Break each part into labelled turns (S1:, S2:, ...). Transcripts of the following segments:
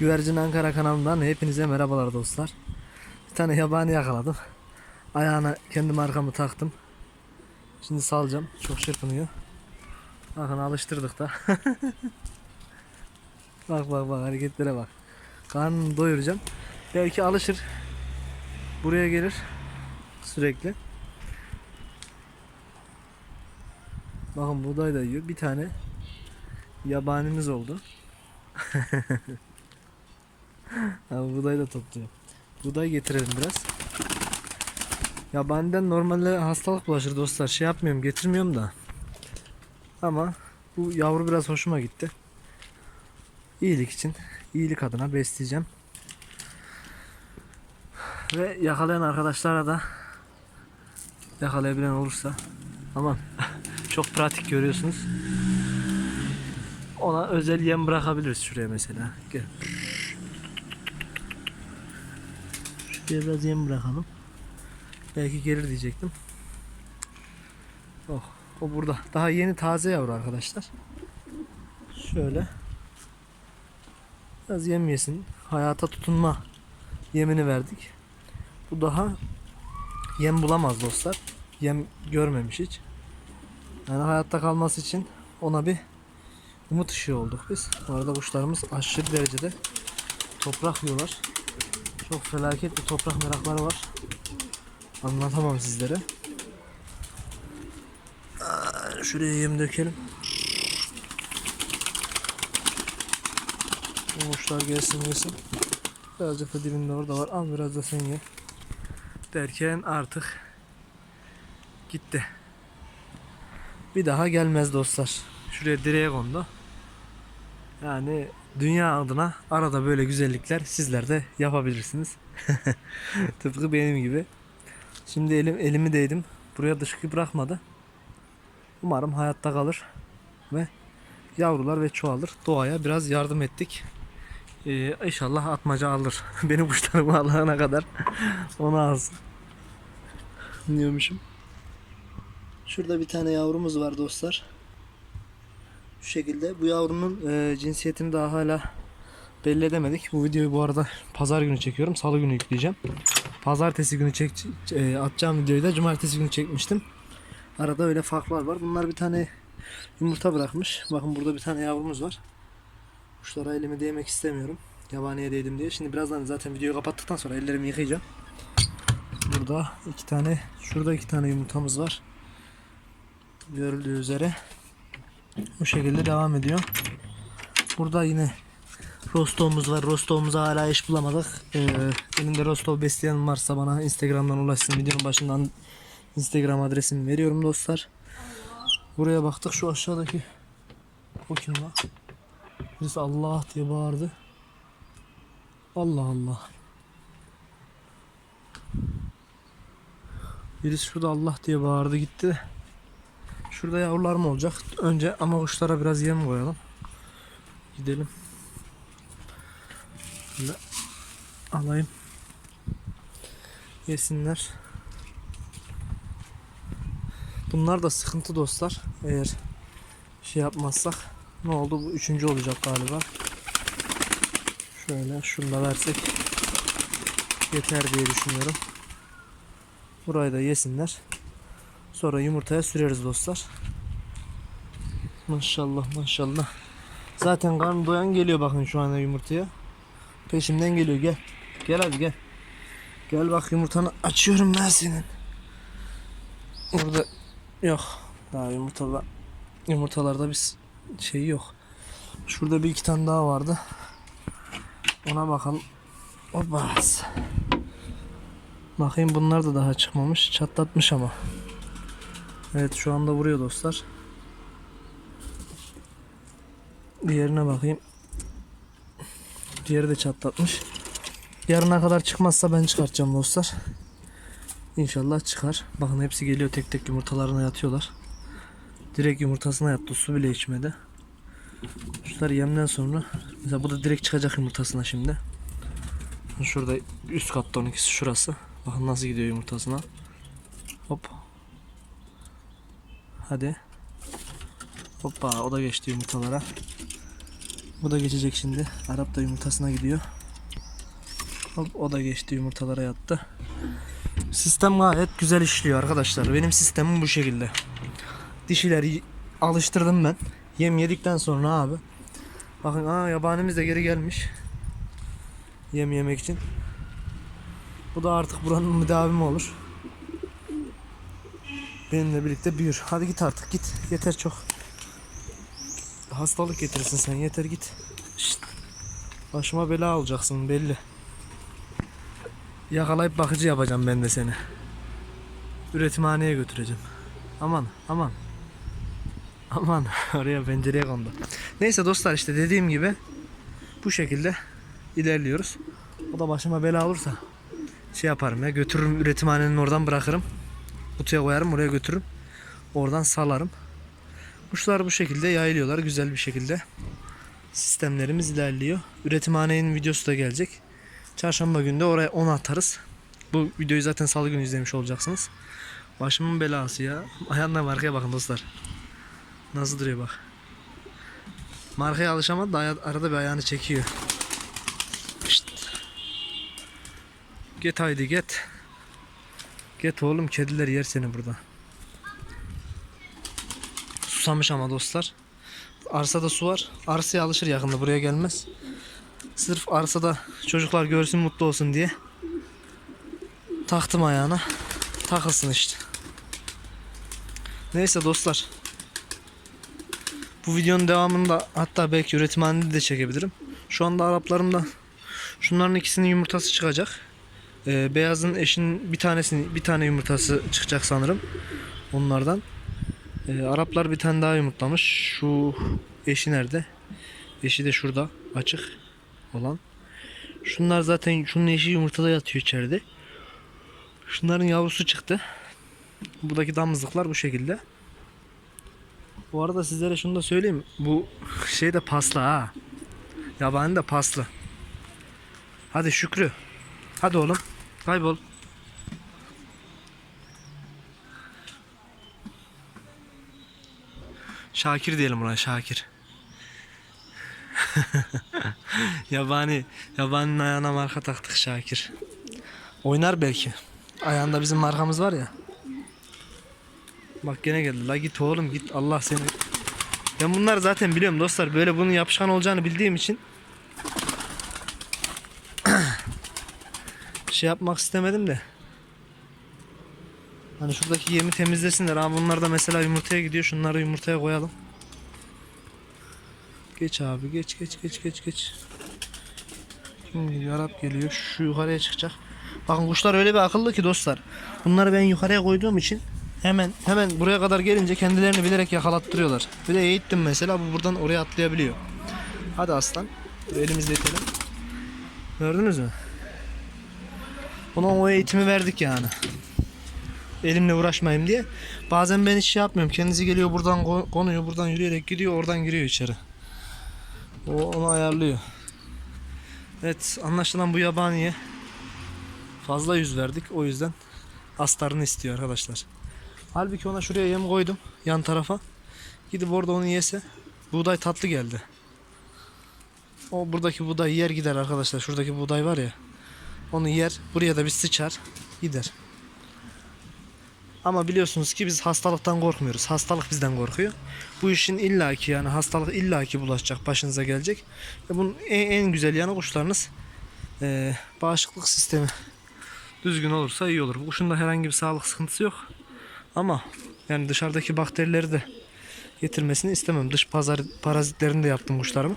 S1: Güvercin Ankara kanalından hepinize merhabalar dostlar. Bir tane yabani yakaladım. Ayağına kendim arkamı taktım. Şimdi salacağım. Çok çırpınıyor. Bakın alıştırdık da. bak bak bak hareketlere bak. Karnını doyuracağım. Belki alışır. Buraya gelir. Sürekli. Bakın buğday da yiyor. Bir tane yabanimiz oldu. Abi buğday da topluyor. Buğday getirelim biraz. Yabaniden normalde hastalık bulaşır dostlar. Şey yapmıyorum getirmiyorum da. Ama bu yavru biraz hoşuma gitti. İyilik için, iyilik adına besleyeceğim. Ve yakalayan arkadaşlara da yakalayabilen olursa aman çok pratik görüyorsunuz. Ona özel yem bırakabiliriz şuraya mesela. Gel. Şuraya biraz yem bırakalım. Belki gelir diyecektim. Oh, o burada. Daha yeni taze yavru arkadaşlar. Şöyle. Biraz yem yesin. Hayata tutunma yemini verdik. Bu daha yem bulamaz dostlar. Yem görmemiş hiç. Yani hayatta kalması için ona bir umut ışığı olduk biz. Bu arada kuşlarımız aşırı derecede toprak yiyorlar. Çok felaket bir toprak merakları var. Anlatamam sizlere. Şuraya yem dökelim. Kuşlar gelsin yesin. Birazcık da dibinde orada var. Al biraz da sen ye. Derken artık gitti. Bir daha gelmez dostlar. Şuraya direğe kondu. Yani dünya adına arada böyle güzellikler sizler de yapabilirsiniz. Tıpkı benim gibi. Şimdi elim elimi değdim. Buraya dışkı bırakmadı. Umarım hayatta kalır ve yavrular ve çoğalır. Doğaya biraz yardım ettik. Ee, inşallah atmaca alır. Benim kuşlarımı alana kadar onu alsın. Diyormuşum. Şurada bir tane yavrumuz var dostlar. Şu şekilde. Bu yavrunun e, cinsiyetini daha hala belli edemedik. Bu videoyu bu arada pazar günü çekiyorum. Salı günü yükleyeceğim. Pazartesi günü çek, e, atacağım videoyu da cumartesi günü çekmiştim. Arada öyle farklar var. Bunlar bir tane yumurta bırakmış. Bakın burada bir tane yavrumuz var. Kuşlara elimi değmek istemiyorum. Yabaniye değdim diye. Şimdi birazdan zaten videoyu kapattıktan sonra ellerimi yıkayacağım. Burada iki tane, şurada iki tane yumurtamız var. Görüldüğü üzere. Bu şekilde devam ediyor. Burada yine Rostov'umuz var. Rostov'umuza hala iş bulamadık. Ee, elinde Rostov besleyen varsa bana Instagram'dan ulaşsın. Videonun başından Instagram adresimi veriyorum dostlar. Buraya baktık şu aşağıdaki o kim lan? Birisi Allah diye bağırdı. Allah Allah. Birisi şurada Allah diye bağırdı gitti. Şurada yavrularım olacak. Önce ama kuşlara biraz yem koyalım. Gidelim. Şöyle alayım. Yesinler. Bunlar da sıkıntı dostlar. Eğer şey yapmazsak ne oldu? Bu üçüncü olacak galiba. Şöyle şunu da versek yeter diye düşünüyorum. Burayı da yesinler. Sonra yumurtaya süreriz dostlar. Maşallah maşallah. Zaten karnı doyan geliyor bakın şu anda yumurtaya. Peşimden geliyor gel. Gel hadi gel. Gel bak yumurtanı açıyorum ben senin. Burada yok. Daha yumurtalar yumurtalarda bir şey yok. Şurada bir iki tane daha vardı. Ona bakalım. Hoppa. Bakayım bunlar da daha çıkmamış. Çatlatmış ama. Evet şu anda vuruyor dostlar. Diğerine bakayım. Diğeri de çatlatmış. Yarına kadar çıkmazsa ben çıkartacağım dostlar. İnşallah çıkar. Bakın hepsi geliyor tek tek yumurtalarına yatıyorlar. Direkt yumurtasına yattı. Su bile içmedi. Kuşlar yemden sonra mesela bu da direkt çıkacak yumurtasına şimdi. Şurada üst katta 12'si şurası. Bakın nasıl gidiyor yumurtasına. Hop. Hadi. Hoppa o da geçti yumurtalara. Bu da geçecek şimdi. Arap da yumurtasına gidiyor. Hop, o da geçti yumurtalara yattı. Sistem gayet güzel işliyor arkadaşlar. Benim sistemim bu şekilde. Dişileri alıştırdım ben. Yem yedikten sonra abi. Bakın aa yabanimiz de geri gelmiş. Yem yemek için. Bu da artık buranın müdavimi olur. Benimle birlikte büyür. Hadi git artık git. Yeter çok. Hastalık getirirsin sen yeter git. Şşt. Başıma bela olacaksın belli. Yakalayıp bakıcı yapacağım ben de seni. Üretimhaneye götüreceğim. Aman aman. Aman oraya pencereye kondu. Neyse dostlar işte dediğim gibi bu şekilde ilerliyoruz. O da başıma bela olursa şey yaparım ya götürürüm üretimhanenin oradan bırakırım. Kutuya koyarım oraya götürürüm. Oradan salarım. Kuşlar bu şekilde yayılıyorlar güzel bir şekilde. Sistemlerimiz ilerliyor. Üretimhanenin videosu da gelecek. Çarşamba günü de oraya 10 atarız. Bu videoyu zaten salı günü izlemiş olacaksınız. Başımın belası ya. Ayağından markaya bakın dostlar. Nasıl duruyor bak. Markaya alışamadı da arada bir ayağını çekiyor. Şşt. Get haydi get. Get oğlum kediler yer seni burada. Susamış ama dostlar. Arsada su var. Arsaya alışır yakında buraya gelmez. Sırf arsada çocuklar görsün mutlu olsun diye. Taktım ayağına. Takılsın işte. Neyse dostlar. Bu videonun devamında hatta belki üretimhanede de çekebilirim. Şu anda Araplarımda şunların ikisinin yumurtası çıkacak. Ee, beyazın eşinin bir tanesini bir tane yumurtası çıkacak sanırım. Onlardan. Ee, Araplar bir tane daha yumurtlamış. Şu eşi nerede? Eşi de şurada açık olan. Şunlar zaten şunun eşi yumurtada yatıyor içeride. Şunların yavrusu çıktı. Buradaki damızlıklar bu şekilde. Bu arada sizlere şunu da söyleyeyim. Bu şey de paslı ha. Yabani de paslı. Hadi Şükrü. Hadi oğlum. Kaybol. Şakir diyelim buna Şakir. yabani, yabaninin ayağına marka taktık Şakir. Oynar belki. Ayağında bizim markamız var ya. Bak gene geldi. La git oğlum git. Allah seni. Ben bunlar zaten biliyorum dostlar. Böyle bunun yapışkan olacağını bildiğim için şey yapmak istemedim de. Hani şuradaki yemi temizlesinler. Abi bunlar da mesela yumurtaya gidiyor. Şunları yumurtaya koyalım. Geç abi geç geç geç geç geç. Kim geliyor? Arap geliyor. Şu yukarıya çıkacak. Bakın kuşlar öyle bir akıllı ki dostlar. Bunları ben yukarıya koyduğum için hemen hemen buraya kadar gelince kendilerini bilerek yakalattırıyorlar. Bir de eğittim mesela bu buradan oraya atlayabiliyor. Hadi aslan. Elimizle itelim. Gördünüz mü? Ona o eğitimi verdik yani. Elimle uğraşmayayım diye. Bazen ben hiç şey yapmıyorum. Kendisi geliyor buradan ko- konuyor, buradan yürüyerek gidiyor, oradan giriyor içeri. O onu ayarlıyor. Evet, anlaşılan bu yabaniye fazla yüz verdik. O yüzden astarını istiyor arkadaşlar. Halbuki ona şuraya yem koydum yan tarafa. Gidip orada onu yese buğday tatlı geldi. O buradaki buğday yer gider arkadaşlar. Şuradaki buğday var ya. Onu yer. Buraya da bir sıçar. Gider. Ama biliyorsunuz ki biz hastalıktan korkmuyoruz. Hastalık bizden korkuyor. Bu işin illaki yani hastalık illaki bulaşacak, başınıza gelecek. Ve bunun en, en güzel yanı kuşlarınız eee, bağışıklık sistemi düzgün olursa iyi olur. Bu kuşun da herhangi bir sağlık sıkıntısı yok. Ama yani dışarıdaki bakterileri de getirmesini istemem. Dış pazar parazitlerini de yaptım kuşlarımı.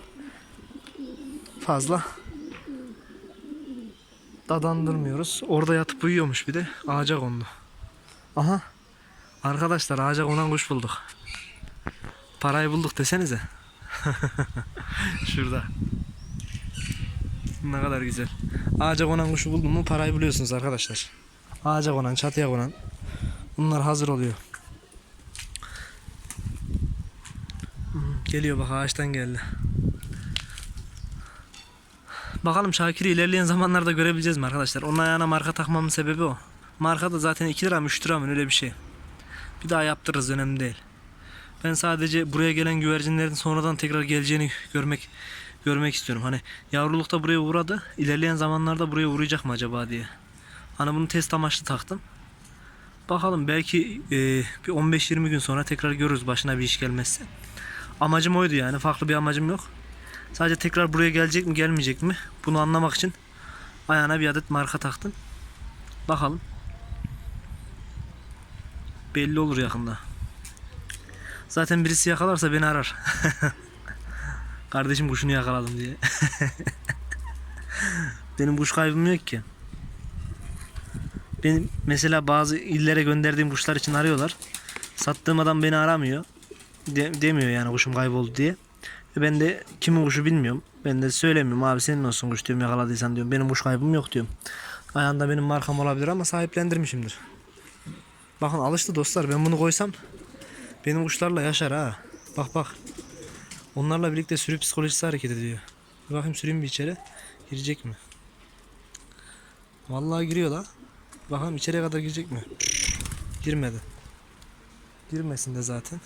S1: Fazla dadandırmıyoruz. Orada yatıp uyuyormuş bir de. Ağaca kondu. Aha. Arkadaşlar ağaca konan kuş bulduk. Parayı bulduk desenize. Şurada. Ne kadar güzel. Ağaca konan kuşu buldum mu parayı buluyorsunuz arkadaşlar. Ağaca konan, çatıya konan. Bunlar hazır oluyor. Geliyor bak ağaçtan geldi. Bakalım Şakir'i ilerleyen zamanlarda görebileceğiz mi arkadaşlar? Onun ayağına marka takmamın sebebi o. Marka da zaten 2 lira mı 3 lira mı öyle bir şey. Bir daha yaptırırız önemli değil. Ben sadece buraya gelen güvercinlerin sonradan tekrar geleceğini görmek görmek istiyorum. Hani yavrulukta buraya uğradı. İlerleyen zamanlarda buraya uğrayacak mı acaba diye. Hani bunu test amaçlı taktım. Bakalım belki e, bir 15-20 gün sonra tekrar görürüz başına bir iş gelmezse. Amacım oydu yani. Farklı bir amacım yok. Sadece tekrar buraya gelecek mi gelmeyecek mi? Bunu anlamak için ayağına bir adet marka taktım. Bakalım. Belli olur yakında. Zaten birisi yakalarsa beni arar. Kardeşim kuşunu yakaladım diye. Benim kuş kaybım yok ki. Benim mesela bazı illere gönderdiğim kuşlar için arıyorlar. Sattığım adam beni aramıyor. De- demiyor yani kuşum kayboldu diye. E ben de kimin kuşu bilmiyorum. Ben de söylemiyorum abi senin olsun kuş diyorum yakaladıysan diyorum. Benim kuş kaybım yok diyorum. Ayağında benim markam olabilir ama sahiplendirmişimdir. Bakın alıştı dostlar. Ben bunu koysam benim kuşlarla yaşar ha. Bak bak. Onlarla birlikte sürü psikolojisi hareket ediyor. Bir bakayım süreyim bir içeri. Girecek mi? Vallahi giriyor la. Bakalım içeriye kadar girecek mi? Girmedi. Girmesin de zaten.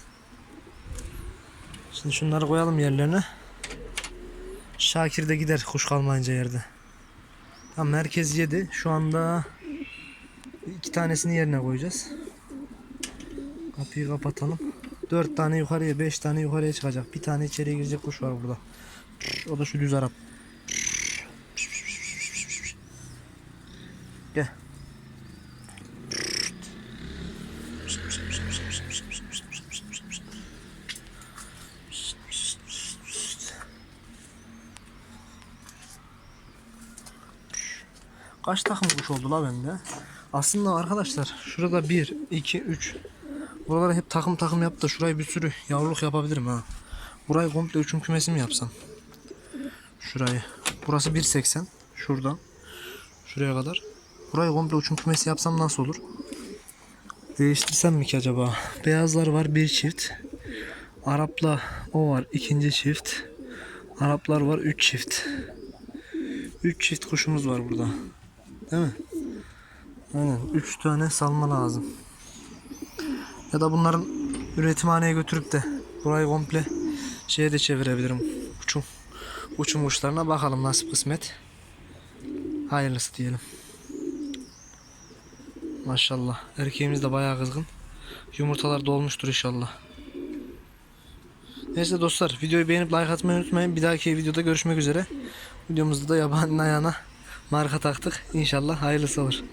S1: Şimdi şunları koyalım yerlerine. Şakir de gider kuş kalmayınca yerde. Tamam merkez yedi. Şu anda iki tanesini yerine koyacağız. Kapıyı kapatalım. Dört tane yukarıya, beş tane yukarıya çıkacak. Bir tane içeriye girecek kuş var burada. O da şu düz Arap. Kaç takım kuş oldu la bende? Aslında arkadaşlar şurada 1, 2, 3 Buralara hep takım takım yap da şurayı bir sürü yavruluk yapabilirim ha. Burayı komple üçüm kümesi mi yapsam? Şurayı. Burası 1.80. Şuradan. Şuraya kadar. Burayı komple uçum kümesi yapsam nasıl olur? Değiştirsem mi ki acaba? Beyazlar var bir çift. Arapla o var ikinci çift. Araplar var üç çift. Üç çift kuşumuz var burada. Değil mi? Aynen. Üç tane salma lazım. Ya da bunların üretimhaneye götürüp de burayı komple şeye de çevirebilirim. Uçum. Uçum kuşlarına bakalım nasip kısmet. Hayırlısı diyelim. Maşallah. Erkeğimiz de bayağı kızgın. Yumurtalar dolmuştur inşallah. Neyse dostlar videoyu beğenip like atmayı unutmayın. Bir dahaki videoda görüşmek üzere. Videomuzda da yabanın ayağına marka taktık. İnşallah hayırlısı olur.